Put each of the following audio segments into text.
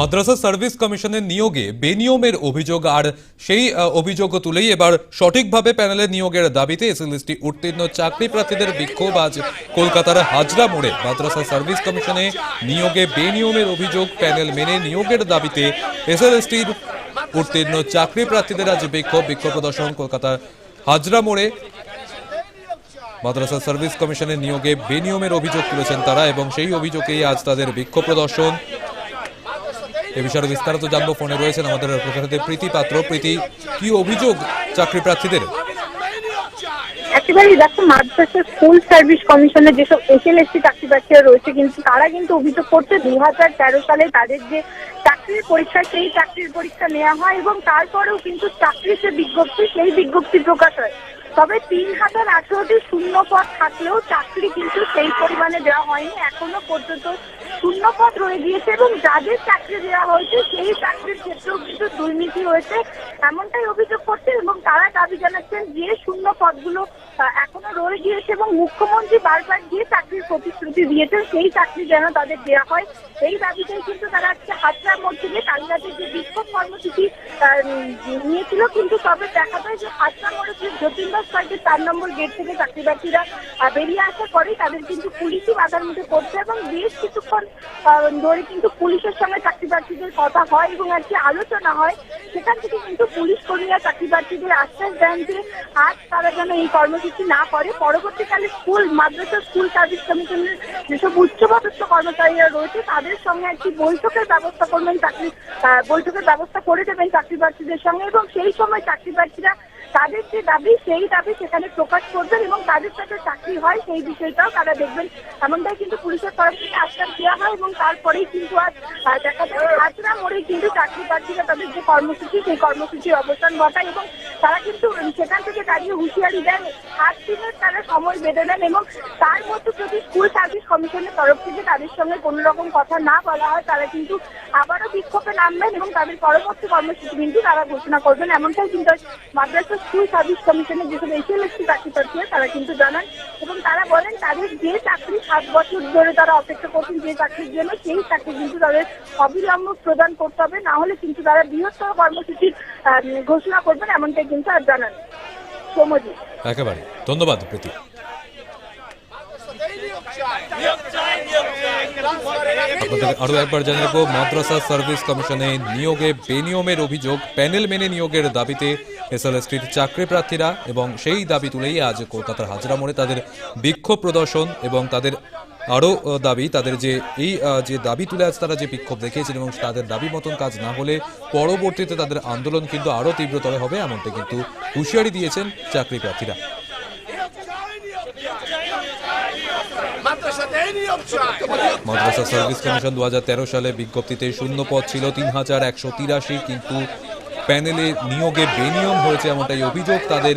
মাদ্রাসা service কমিশনের নিয়োগে বেনিয়মের অভিযোগ আর সেই অভিযোগ তুলেই এবার সঠিকভাবে প্যানেলে নিয়োগের দাবিতে এসএলএসটি উত্তীর্ণ চাকরি প্রার্থীদের বিক্ষোভ আজ কলকাতার হাজরা মোড়ে। মাদ্রাসা সার্ভিস কমিশনে নিয়োগে বেনিয়মের অভিযোগ প্যানেল মেনে নিয়োগের দাবিতে এসএলএসটির উত্তীর্ণ চাকরি প্রার্থীদের আজ বিক্ষোভ বিক্ষোভ প্রদর্শন কলকাতার হাজরা মোড়ে। মাদ্রাসা সার্ভিস কমিশনের নিয়োগে বেনিয়মের অভিযোগ তুলেছেন তারা এবং সেই অভিযোগেই আজ তাদের বিক্ষোভ প্রদর্শন। এ বিষয়ে বিস্তারিত জানব। ফোনে রয়েছেন আমাদের প্রতিনিধি প্রীতি পাত্র। প্রীতি, কি অভিযোগ চাকরি প্রার্থীদের? একেবারে দেখো মাদ্রাসা স্কুল সার্ভিস কমিশনের যেসব এসএলএসসি চাকরি প্রার্থীরা রয়েছে, কিন্তু তারা কিন্তু অভিযোগ করছে দুই হাজার তেরো সালে তাদের যে চাকরির পরীক্ষা, সেই চাকরির পরীক্ষা নেওয়া হয় এবং তারপরেও কিন্তু চাকরির যে বিজ্ঞপ্তি, সেই বিজ্ঞপ্তি প্রকাশ হয়। তবে তিন হাজার আঠেরোটি শূন্য পদ থাকলেও চাকরি কিন্তু সেই পরিমাণে দেওয়া হয়নি। এখনও পর্যন্ত শূন্য পদ রয়ে গিয়েছে এবং যাদের চাকরি দেওয়া হয়েছে সেই চাকরির ক্ষেত্রেও কিন্তু দুর্নীতি হয়েছে, এমনটাই অভিযোগ করছে এবং তারা দাবি জানাচ্ছেন যে শূন্য পদগুলো এখনও রয়ে গিয়েছে এবং মুখ্যমন্ত্রী বারবার যে চাকরির প্রতিশ্রুতি দিয়েছেন, সেই চাকরি যেন তাদের দেওয়া হয়। এই দাবিতেই কিন্তু তারা আজকে হাতড়ার মধ্যে দিয়ে কালীঘাটের যে কর্মসূচি নিয়েছিল, কিন্তু তবে দেখা যায় যে হাতড়া মোড়ে যে জ্যোতির্দাস পার্কের চার নম্বর গেট থেকে চাকরি প্রার্থীরা বেরিয়ে আসার পরেই তাদের কিন্তু পুলিশই বাধার মধ্যে পড়ছে এবং বেশ কিছুক্ষণ ধরে কিন্তু পুলিশের সঙ্গে চাকরি প্রার্থীদের কথা হয় এবং আর কি আলোচনা হয়, সেখান থেকে কিন্তু পুলিশ কর্মীরা চাকরি প্রার্থীদের আশ্বাস দেন যে আজ তারা যেন এই কর্মসূচি না করে। পরবর্তীকালে স্কুল, মাদ্রাসা স্কুল সার্ভিস কমিশনের যেসব উচ্চপদস্থ কর্মচারীরা রয়েছে, তাদের সঙ্গে একটি বৈঠকের ব্যবস্থা করবেন চাকরি বৈঠকের ব্যবস্থা করে দেবেন চাকরি প্রার্থীদের সঙ্গে এবং সেই সময় চাকরি প্রার্থীরা তাদের যে দাবি, সেই দাবি সেখানে প্রকাশ করবেন এবং তাদের সাথে চাকরি হয় সেই বিষয়টাও তারা দেখবেন। এমনটাই কিন্তু পুলিশের তরফ থেকে আশ্বাস দেওয়া হয় এবং তারপরেই কিন্তু আজ দেখা যায় হাজরা মোড়ে কিন্তু চাকরি প্রার্থীরা তাদের যে কর্মসূচি, সেই কর্মসূচির অবসান ঘটায় এবং তারা কিন্তু সেখান থেকে দাঁড়িয়ে হুঁশিয়ারি দেন। আট দিনের তারা সময় বেঁধে দেন এবং তার মধ্যে যদি স্কুল সার্ভিস কমিশনের তরফ থেকে তাদের সঙ্গে কোনো রকম কথা না বলা হয়, তারা কিন্তু আবারও বিক্ষোভে নামবেন এবং তাদের পরবর্তী কর্মসূচি কিন্তু তারা ঘোষণা করবেন। এমনটাই কিন্তু মাদ্রাসা স্কুল সার্ভিস কমিশনের যেসব এসএলএসসি চাকরি প্রার্থীরা তারা কিন্তু জানান এবং তারা বলেন তাদের যে চাকরি সাত বছর ধরে তারা অপেক্ষা করছেন যে চাকরির জন্য সেই চাকরি কিন্তু তাদের অবিলম্ব প্রদান করতে হবে না হলে কিন্তু তারা বৃহত্তর কর্মসূচির আহ, ঘোষণা করবেন এমনটাই কিন্তু আর জানান সৌম্যজি একেবারে। ধন্যবাদ প্রীতি। আপনাদের আরও একবার জানিয়ে মাদ্রাসা সার্ভিস কমিশনে নিয়োগে বেনিয়মের অভিযোগ, প্যানেল মেনে নিয়োগের দাবিতে এসএলএসটির চাকরি প্রার্থীরা এবং সেই দাবি তুলেই আজ কলকাতার হাজরা মোড়ে তাদের বিক্ষোভ প্রদর্শন এবং তাদের আরও দাবি, তাদের যে এই যে দাবি তুলে আজ তারা যে বিক্ষোভ দেখিয়েছেন এবং তাদের দাবি মতন কাজ না হলে পরবর্তীতে তাদের আন্দোলন কিন্তু আরও তীব্রতর হবে, এমনটা কিন্তু হুঁশিয়ারি দিয়েছেন চাকরি প্রার্থীরা মাদ্রাসাতেই নিয়োগ চাই মাদ্রাসা সার্ভিস কমিশন দু সালে বিজ্ঞপ্তিতে শূন্য পদ ছিল তিন হাজার একশো তিরাশি, কিন্তু প্যানেলে নিয়োগে বেনিয়ম হয়েছে এমনটাই অভিযোগ তাদের।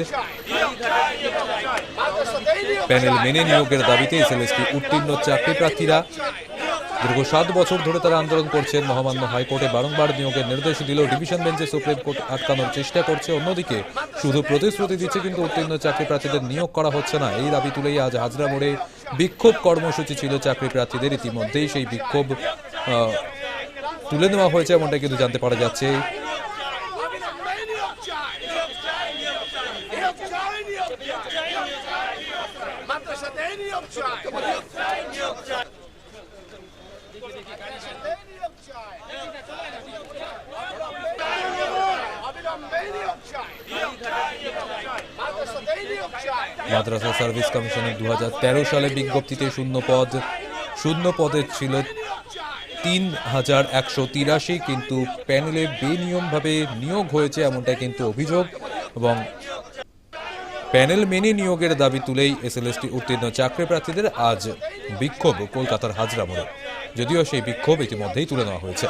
প্যানেল মেনে নিয়োগের দাবিতে এসএলএসটি উত্তীর্ণ চাকরি প্রার্থীরা। দীর্ঘ সাত বছর ধরে তারা আন্দোলন করছেন। মহামান্য হাইকোর্টে বারংবার নিয়োগের নির্দেশ দিলেও ডিভিশন বেঞ্চে সুপ্রিম কোর্ট আটকানোর চেষ্টা করছে। অন্যদিকে শুধু প্রতিশ্রুতি দিচ্ছে কিন্তু উত্তীর্ণ চাকরি প্রার্থীদের নিয়োগ করা হচ্ছে না। এই দাবি তুলেই আজ হাজরা মোড়ে বিক্ষোভ কর্মসূচি ছিল চাকরি প্রার্থীদের ইতিমধ্যেই। সেই বিক্ষোভ তুলে নেওয়া হয়েছে এমনটা কিন্তু জানতে পারা যাচ্ছে। নিয়োগ চাই অবিলম্বে নিয়োগ চাই মাদ্রাসাতেই নিয়োগ চাই মাদ্রাসা সার্ভিস কমিশনের দু সালে বিজ্ঞপ্তিতে শূন্য পদ, শূন্য পদে ছিল তিন হাজার একশো তিরাশি, কিন্তু প্যানেলে বেনিয়মভাবে নিয়োগ হয়েছে এমনটা কিন্তু অভিযোগ এবং প্যানেল মেনে নিয়োগের দাবি তুলেই এসএলএসটি উত্তীর্ণ চাকরি প্রার্থীদের আজ বিক্ষোভ কলকাতার হাজরা মোড়ে, যদিও সেই বিক্ষোভ ইতিমধ্যেই তুলে নেওয়া হয়েছে।